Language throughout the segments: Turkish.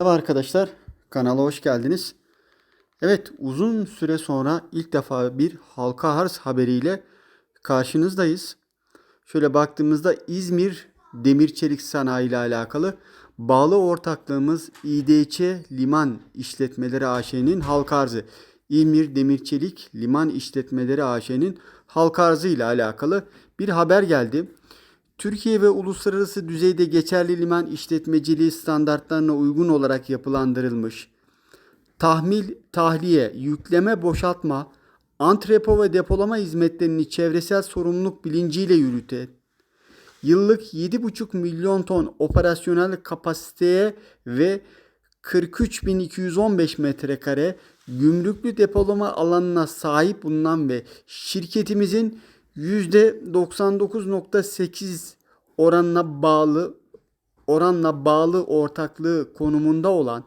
Merhaba arkadaşlar, kanala hoş geldiniz. Evet, uzun süre sonra ilk defa bir halka arz haberiyle karşınızdayız. Şöyle baktığımızda İzmir Demir Çelik Sanayi ile alakalı bağlı ortaklığımız İDÇ Liman İşletmeleri AŞ'nin halka arzı. İzmir Demir Çelik Liman İşletmeleri AŞ'nin halka arzı ile alakalı bir haber geldi. Türkiye ve uluslararası düzeyde geçerli liman işletmeciliği standartlarına uygun olarak yapılandırılmış. Tahmil, tahliye, yükleme, boşaltma, antrepo ve depolama hizmetlerini çevresel sorumluluk bilinciyle yürüten, yıllık 7,5 milyon ton operasyonel kapasiteye ve 43.215 metrekare gümrüklü depolama alanına sahip bulunan ve şirketimizin %99.8 oranına bağlı oranla bağlı ortaklığı konumunda olan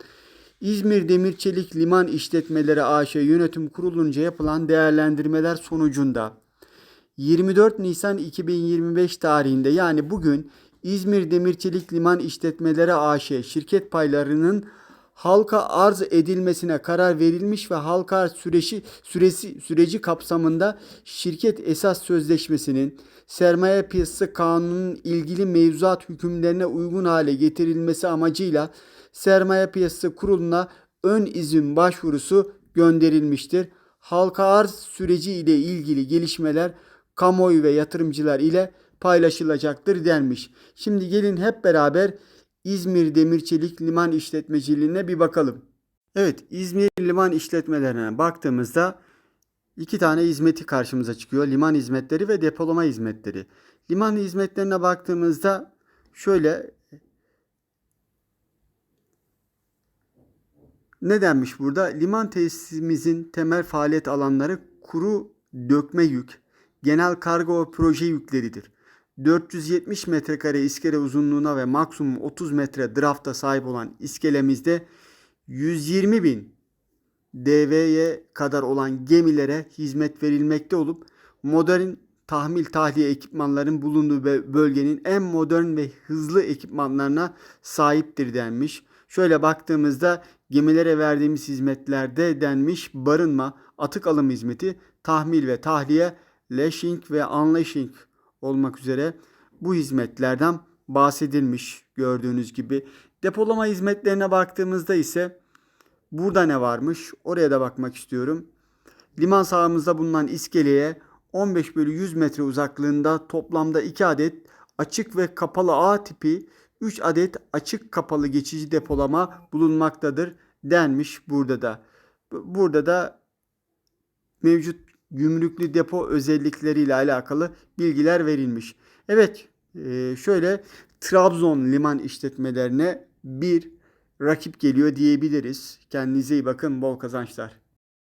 İzmir Demir Çelik Liman İşletmeleri AŞ Yönetim Kurulu'nca yapılan değerlendirmeler sonucunda 24 Nisan 2025 tarihinde yani bugün İzmir Demirçelik Liman İşletmeleri AŞ şirket paylarının halka arz edilmesine karar verilmiş ve halka arz süreci, süresi, süreci kapsamında şirket esas sözleşmesinin sermaye piyasası kanunun ilgili mevzuat hükümlerine uygun hale getirilmesi amacıyla sermaye piyasası kuruluna ön izin başvurusu gönderilmiştir. Halka arz süreci ile ilgili gelişmeler kamuoyu ve yatırımcılar ile paylaşılacaktır denmiş. Şimdi gelin hep beraber İzmir Demirçelik Liman İşletmeciliğine bir bakalım. Evet, İzmir liman işletmelerine baktığımızda iki tane hizmeti karşımıza çıkıyor. Liman hizmetleri ve depolama hizmetleri. Liman hizmetlerine baktığımızda şöyle ne denmiş burada? Liman tesisimizin temel faaliyet alanları kuru dökme yük, genel kargo ve proje yükleridir. 470 metrekare iskele uzunluğuna ve maksimum 30 metre drafta sahip olan iskelemizde 120 bin DV'ye kadar olan gemilere hizmet verilmekte olup modern tahmil tahliye ekipmanların bulunduğu bölgenin en modern ve hızlı ekipmanlarına sahiptir denmiş. Şöyle baktığımızda gemilere verdiğimiz hizmetlerde denmiş barınma, atık alım hizmeti, tahmil ve tahliye, lashing ve unlashing olmak üzere bu hizmetlerden bahsedilmiş gördüğünüz gibi. Depolama hizmetlerine baktığımızda ise burada ne varmış oraya da bakmak istiyorum. Liman sahamızda bulunan iskeleye 15 bölü 100 metre uzaklığında toplamda 2 adet açık ve kapalı A tipi 3 adet açık kapalı geçici depolama bulunmaktadır denmiş burada da. Burada da mevcut gümrüklü depo özellikleriyle alakalı bilgiler verilmiş. Evet e, şöyle Trabzon liman işletmelerine bir rakip geliyor diyebiliriz. Kendinize iyi bakın bol kazançlar.